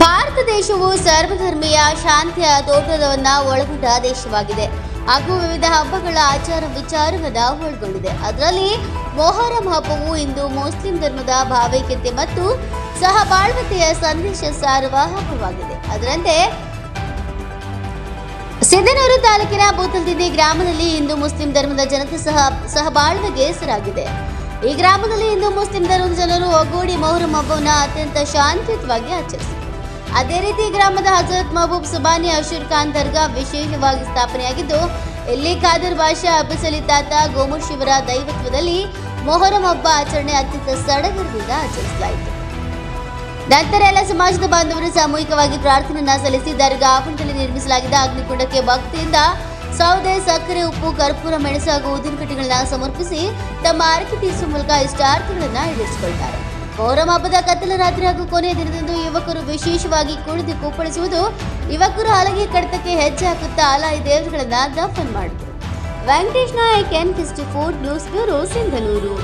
ಭಾರತ ದೇಶವು ಸರ್ವಧರ್ಮೀಯ ಶಾಂತಿಯ ತೋಟದವನ್ನ ಒಳಗೊಂಡ ದೇಶವಾಗಿದೆ. ಹಾಗೂ ವಿವಿಧ ಹಬ್ಬಗಳ ಆಚಾರ ವಿಚಾರವನ್ನ ಒಳಗೊಂಡಿದೆ. ಅದರಲ್ಲಿ ಮೊಹರಂ ಹಬ್ಬವು ಇಂದು ಮುಸ್ಲಿಂ ಧರ್ಮದ ಭಾವೈಕ್ಯತೆ ಮತ್ತು ಸಹಬಾಳ್ವತೆಯ ಸಂದೇಶ ಸಾರುವ ಹಬ್ಬವಾಗಿದೆ. ಅದರಂತೆ ಸಿದ್ದನೂರು ತಾಲೂಕಿನ ಬೂತಲ್ದಿಂದಿ ಗ್ರಾಮದಲ್ಲಿ ಇಂದು ಮುಸ್ಲಿಂ ಧರ್ಮದ ಜನತೆ ಸಹ ಸಹಬಾಳ್ವೆಗೆ ಹೆಸರಾಗಿದೆ. ಈ ಗ್ರಾಮದಲ್ಲಿ ಇಂದು ಮುಸ್ಲಿಂ ಧರ್ಮದ ಜನರು ಒಗ್ಗೂಡಿ ಮೊಹರಂ ಹಬ್ಬವನ್ನು ಅತ್ಯಂತ ಶಾಂತಿಯುತವಾಗಿ ಆಚರಿಸಿದರು. ಅದೇ ರೀತಿ ಗ್ರಾಮದ ಹಜರತ್ ಮಹಬೂಬ್ ಸುಬಾನಿ ಅಶೂರ್ ಖಾನ್ ದರ್ಗಾ ವಿಶೇಷವಾಗಿ ಸ್ಥಾಪನೆಯಾಗಿದ್ದು ಇಲ್ಲಿ ಖಾದರ್ ಬಾಷಾ ಅಬ್ಬಸಲಿ ತಾತ ಗೋಮುರ್ ಶಿವರ ದೈವತ್ವದಲ್ಲಿ ಮೊಹರಂ ಹಬ್ಬ ಆಚರಣೆ ಅತ್ಯಂತ ಸಡಗರದಿಂದ ಆಚರಿಸಲಾಯಿತು. ನಂತರ ಎಲ್ಲ ಸಮಾಜದ ಬಾಂಧವರು ಸಾಮೂಹಿಕವಾಗಿ ಪ್ರಾರ್ಥನೆಯನ್ನ ಸಲ್ಲಿಸಿ ದರ್ಗಾ ಆವರಣದಲ್ಲಿ ನಿರ್ಮಿಸಲಾಗಿದ್ದ ಅಗ್ನಿಕುಂಡಕ್ಕೆ ಭಕ್ತಿಯಿಂದ ಸೌದೆ, ಸಕ್ಕರೆ, ಉಪ್ಪು, ಕರ್ಪೂರ, ಮೆಣಸು ಹಾಗೂ ಊದಿನ ಸಮರ್ಪಿಸಿ ತಮ್ಮ ಆರತಿ ತೀರಿಸುವ ಮೂಲಕ ಇಷ್ಟಾರ್ಥಗಳನ್ನ ಈಡೇರಿಸಿಕೊಳ್ತಾರೆ. ಮೊಹರಂ ಹಬ್ಬದ ಕತ್ತಲ ರಾತ್ರಿ ಹಾಗೂ ಕೊನೆಯ ದಿನದಂದು ಯುವಕರು ವಿಶೇಷವಾಗಿ ಕುಣಿದು ಕುಪ್ಪಳಿಸುವುದು ಯುವಕರು ಹಲಗೆ ಕಡತಕ್ಕೆ ಹೆಜ್ಜೆ ಹಾಕುತ್ತಾ ಅಲಾಯಿ ದೇವರುಗಳನ್ನ ದಫನ್ ಮಾಡಿದರು. Venkatesh Nayak, N fifty four news bureau, Sindhanur.